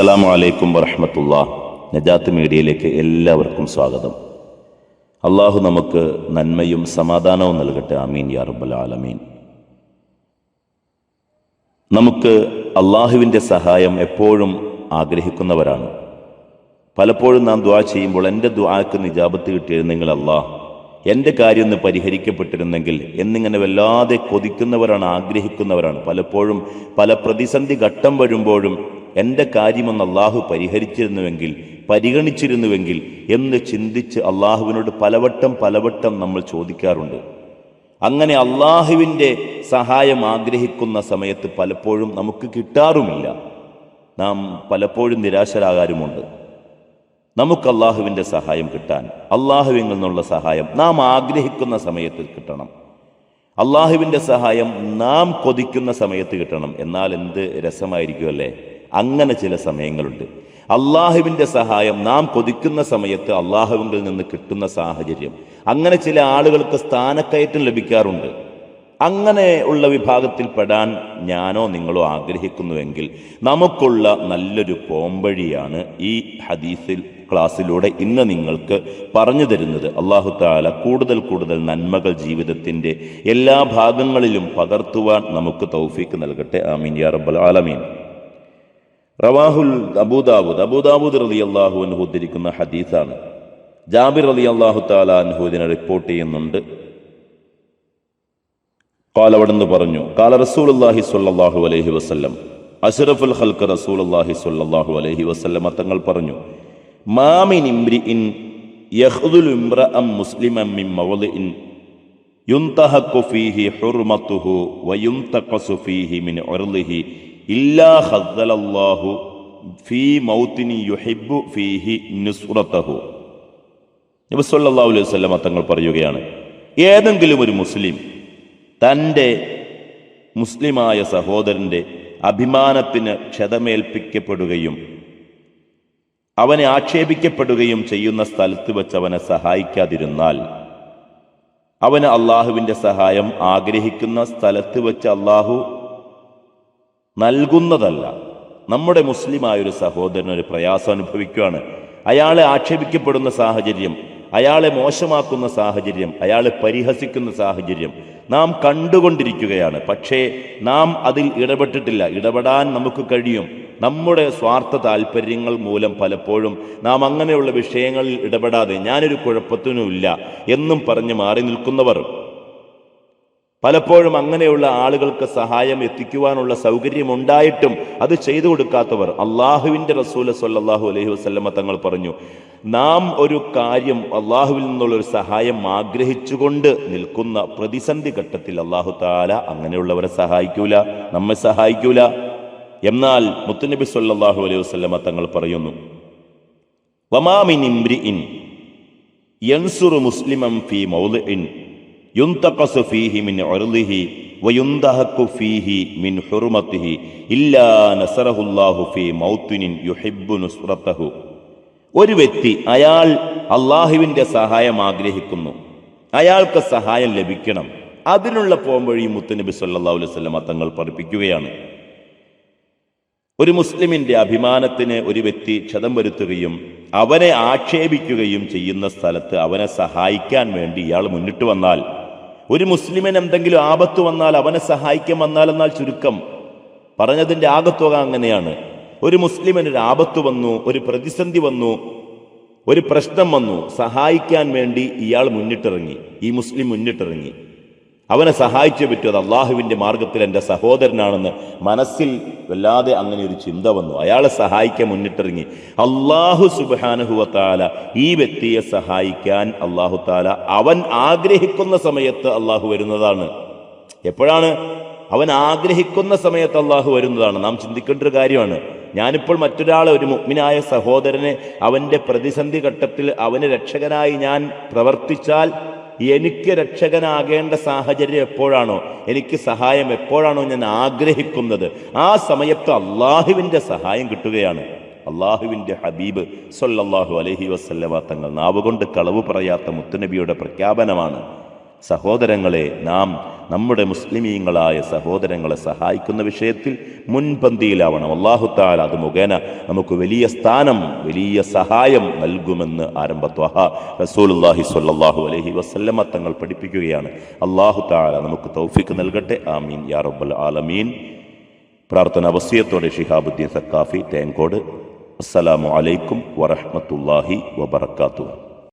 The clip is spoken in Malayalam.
അസ്സലാമു അലൈക്കും വറഹമത്തുള്ള നജാത്ത് മീഡിയയിലേക്ക് എല്ലാവർക്കും സ്വാഗതം. അള്ളാഹു നമുക്ക് നന്മയും സമാധാനവും നൽകട്ടെ. അമീൻ യാ റബ്ബൽ ആലമീൻ. നമുക്ക് അള്ളാഹുവിന്റെ സഹായം എപ്പോഴും ആഗ്രഹിക്കുന്നവരാണ്. പലപ്പോഴും നാം ദ്വാ ചെയ്യുമ്പോൾ എന്റെ ദ്വാക്ക് നിജാബത്ത് കിട്ടിയിരുന്നെങ്കിൽ അള്ളാഹ് എന്റെ കാര്യം ഒന്ന് പരിഹരിക്കപ്പെട്ടിരുന്നെങ്കിൽ എന്നിങ്ങനെ വല്ലാതെ കൊതിക്കുന്നവരാണ് ആഗ്രഹിക്കുന്നവരാണ്. പലപ്പോഴും പല പ്രതിസന്ധി ഘട്ടം വരുമ്പോഴും എന്റെ കാര്യമെന്ന് അള്ളാഹു പരിഹരിച്ചിരുന്നുവെങ്കിൽ പരിഗണിച്ചിരുന്നുവെങ്കിൽ എന്ന് ചിന്തിച്ച് അള്ളാഹുവിനോട് പലവട്ടം പലവട്ടം നമ്മൾ ചോദിക്കാറുണ്ട്. അങ്ങനെ അള്ളാഹുവിന്റെ സഹായം ആഗ്രഹിക്കുന്ന സമയത്ത് പലപ്പോഴും നമുക്ക് കിട്ടാറുമില്ല. നാം പലപ്പോഴും നിരാശരാകാറുമുണ്ട് നമുക്ക് അള്ളാഹുവിന്റെ സഹായം കിട്ടാൻ അള്ളാഹുവിൽ നിന്നുള്ള സഹായം നാം ആഗ്രഹിക്കുന്ന സമയത്ത് കിട്ടണം. അള്ളാഹുവിന്റെ സഹായം നാം കൊതിക്കുന്ന സമയത്ത് കിട്ടണം. എന്നാൽ എന്ത് രസമായിരിക്കുമല്ലേ അങ്ങനെ ചില സമയങ്ങളുണ്ട്. അള്ളാഹുവിന്റെ സഹായം നാം കൊതിക്കുന്ന സമയത്ത് അള്ളാഹുവിൽ നിന്ന് കിട്ടുന്ന സാഹചര്യം. അങ്ങനെ ചില ആളുകൾക്ക് സ്ഥാനക്കയറ്റം ലഭിക്കാറുണ്ട്. അങ്ങനെ ഉള്ള വിഭാഗത്തിൽ പെടാൻ ഞാനോ നിങ്ങളോ ആഗ്രഹിക്കുന്നുവെങ്കിൽ നമുക്കുള്ള നല്ലൊരു പോംവഴിയാണ് ഈ ഹദീസിൽ ക്ലാസ്സിലൂടെ ഇന്ന് നിങ്ങൾക്ക് പറഞ്ഞു തരുന്നത്. അള്ളാഹു താല കൂടുതൽ കൂടുതൽ നന്മകൾ ജീവിതത്തിന്റെ എല്ലാ ഭാഗങ്ങളിലും പകർത്തുവാൻ നമുക്ക് തൗഫീക്ക് നൽകട്ടെ. ആമീൻ. യാ റബ്ബൽ ആലമീൻ. റവാഹുൽ അബൂദാബുദ് അബൂദാബുദ് റലി അള്ളാഹു അനുഹു ഉദ്ധരിക്കുന്ന ഹദീസാണ്. ജാബിർ അലി അള്ളാഹു താല അനുഹു റിപ്പോർട്ട് ചെയ്യുന്നുണ്ട്. കാൽ അവിടുന്ന് പറഞ്ഞു കാല റസൂൽ അള്ളാഹി സാഹു അലഹി വസ്ല്ലം അഷറഫുൽ ഹൽക്ക് റസൂൽ അള്ളാഹി സാഹു അലഹി വസ്ല്ലം അത്തങ്ങൾ പറഞ്ഞു മാമിൻ ഇംരി ഇൻ യഹ്ദുൽ ഇംറഅം മുസ്ലിമൻ മിൻ മവദിഇൻ യുന്തഹഖു ഫീഹി ഹുർമത്തുഹു വയുന്തഖസു ഫീഹി മിൻ ഉർളിഹി ഇല്ലാ ഖദ്ദലല്ലാഹു ഫീ മൗത്തിനി യുഹിബ്ബു ഫീഹി നുസ്റതഹു. നബി സല്ലല്ലാഹു അലൈഹി വസല്ലം തങ്ങൾ പറയുകയാണ് ഏതെങ്കിലും ഒരു മുസ്ലിം തന്റെ മുസ്ലിമായ സഹോദരന്റെ അഭിമാനത്തിന് ക്ഷതമേൽപ്പിക്കപ്പെടുകയും അവനെ ആക്ഷേപിക്കപ്പെടുകയും ചെയ്യുന്ന സ്ഥലത്ത് വെച്ച് അവനെ സഹായിക്കാതിരുന്നാൽ അവന് അള്ളാഹുവിന്റെ സഹായം ആഗ്രഹിക്കുന്ന സ്ഥലത്ത് വെച്ച് അള്ളാഹു നൽകുന്നതല്ല. നമ്മുടെ മുസ്ലിമായൊരു സഹോദരൻ ഒരു പ്രയാസം അനുഭവിക്കുകയാണ് അയാളെ ആക്ഷേപിക്കപ്പെടുന്ന സാഹചര്യം അയാളെ മോശമാക്കുന്ന സാഹചര്യം അയാളെ പരിഹസിക്കുന്ന സാഹചര്യം നാം കണ്ടുകൊണ്ടിരിക്കുകയാണ്. പക്ഷേ നാം അതിൽ ഇടപെട്ടിട്ടില്ല. ഇടപെടാൻ നമുക്ക് കഴിയും. നമ്മുടെ സ്വാർത്ഥ താല്പര്യങ്ങൾ മൂലം പലപ്പോഴും നാം അങ്ങനെയുള്ള വിഷയങ്ങളിൽ ഇടപെടാതെ ഞാനൊരു കുഴപ്പത്തിനുമില്ല എന്നും പറഞ്ഞ് മാറി നിൽക്കുന്നവർ പലപ്പോഴും അങ്ങനെയുള്ള ആളുകൾക്ക് സഹായം എത്തിക്കുവാനുള്ള സൗകര്യം ഉണ്ടായിട്ടും അത് ചെയ്തു കൊടുക്കാത്തവർ. അള്ളാഹുവിന്റെ റസൂല സല്ലാഹു അലൈഹി വസ്ലമ തങ്ങൾ പറഞ്ഞു നാം ഒരു കാര്യം അള്ളാഹുവിൽ നിന്നുള്ള ഒരു സഹായം ആഗ്രഹിച്ചുകൊണ്ട് നിൽക്കുന്ന പ്രതിസന്ധി ഘട്ടത്തിൽ അള്ളാഹു താല അങ്ങനെയുള്ളവരെ സഹായിക്കൂല നമ്മെ സഹായിക്കൂല. എന്നാൽ മുത്തുനബി സല്ലാഹു അലൈഹി വസ്ലമ തങ്ങൾ പറയുന്നു വമാമിൻ ഇൻ യൻസുറു മുസ്ലിമം ഫി മൗലിൻ യുന്തഖസു ഫീഹി മിൻ ഫീഹി മിൻ ഹുർമത്തിഹി ഇല്ലാ നസറഹുല്ലാഹു ഫീ യുഹിബ്ബു ഒരു വ്യക്തി അയാൾ അള്ളാഹുവിന്റെ സഹായം ആഗ്രഹിക്കുന്നു. അയാൾക്ക് സഹായം ലഭിക്കണം. അതിനുള്ള പോംവഴി മുത്തനബി സല്ലാ അലൈഹി വസല്ലം തങ്ങൾ പഠിപ്പിക്കുകയാണ്. ഒരു മുസ്ലിമിന്റെ അഭിമാനത്തിന് ഒരു വ്യക്തി ക്ഷതം വരുത്തുകയും അവനെ ആക്ഷേപിക്കുകയും ചെയ്യുന്ന സ്ഥലത്ത് അവനെ സഹായിക്കാൻ വേണ്ടി ഇയാൾ മുന്നിട്ട് വന്നാൽ ഒരു മുസ്ലിമിന് എന്തെങ്കിലും ആപത്ത് വന്നാൽ അവനെ സഹായിക്കാൻ വന്നാൽ എന്നാൽ ചുരുക്കം. പറഞ്ഞതിന്റെ ആകത്തുക അങ്ങനെയാണ്. ഒരു മുസ്ലിമിന് ഒരു ആപത്ത് വന്നു ഒരു പ്രതിസന്ധി വന്നു ഒരു പ്രശ്നം വന്നു സഹായിക്കാൻ വേണ്ടി ഇയാൾ മുന്നിട്ടിറങ്ങി. ഈ മുസ്ലിം മുന്നിട്ടിറങ്ങി. അവനെ സഹായിച്ചേ പറ്റൂ. അത് അള്ളാഹുവിന്റെ മാർഗത്തിൽ എന്റെ സഹോദരനാണെന്ന് മനസ്സിൽ വല്ലാതെ അങ്ങനെ ഒരു ചിന്ത വന്നു. അയാളെ സഹായിക്കാൻ മുന്നിട്ടിറങ്ങി. അള്ളാഹു സുബാനുഹുവത്താല ഈ വ്യക്തിയെ സഹായിക്കാൻ അള്ളാഹു താല അവൻ ആഗ്രഹിക്കുന്ന സമയത്ത് അള്ളാഹു വരുന്നതാണ്. എപ്പോഴാണ്? അവൻ ആഗ്രഹിക്കുന്ന സമയത്ത് അള്ളാഹു വരുന്നതാണ്. നാം ചിന്തിക്കേണ്ട ഒരു കാര്യമാണ്. ഞാനിപ്പോൾ മറ്റൊരാളെ ഒരു മുഗ്മിനായ സഹോദരനെ അവന്റെ പ്രതിസന്ധി ഘട്ടത്തിൽ അവന് രക്ഷകനായി ഞാൻ പ്രവർത്തിച്ചാൽ എനിക്ക് രക്ഷകനാകേണ്ട സാഹചര്യം എപ്പോഴാണോ? എനിക്ക് സഹായം എപ്പോഴാണോ ഞാൻ ആഗ്രഹിക്കുന്നത്? ആ സമയത്ത് അള്ളാഹുവിന്റെ സഹായം കിട്ടുകയാണ്. അള്ളാഹുവിന്റെ ഹബീബ് സൊല്ലാഹു അലഹി വസ്ല്ലമ തങ്ങൾ നാവുകൊണ്ട് കളവ് പറയാത്ത മുത്തുനബിയുടെ പ്രഖ്യാപനമാണ്. സഹോദരങ്ങളെ നാം നമ്മുടെ മുസ്ലിമീങ്ങളായ സഹോദരങ്ങളെ സഹായിക്കുന്ന വിഷയത്തിൽ മുൻപന്തിയിലാവണം. അള്ളാഹുത്താൽ അത് മുഖേന നമുക്ക് വലിയ സ്ഥാനം വലിയ സഹായം നൽകുമെന്ന് ആരംഭത്വഹ റസൂലുല്ലാഹി സ്വല്ലല്ലാഹു അലഹി വസ്ല്ലമ തങ്ങൾ പഠിപ്പിക്കുകയാണ്. അള്ളാഹു താല നമുക്ക് തൗഫിക്ക് നൽകട്ടെ. ആമീൻ. യാ റബ്ബൽ ആലമീൻ. പ്രാർത്ഥന വസിയത്തോടെ ഷിഹാബുദ്ദീൻ സക്കാഫി തേങ്കോട് അസ്സലാമു അലൈക്കും വറഹ്മത്തുള്ളാഹി വബറകാതുഹു.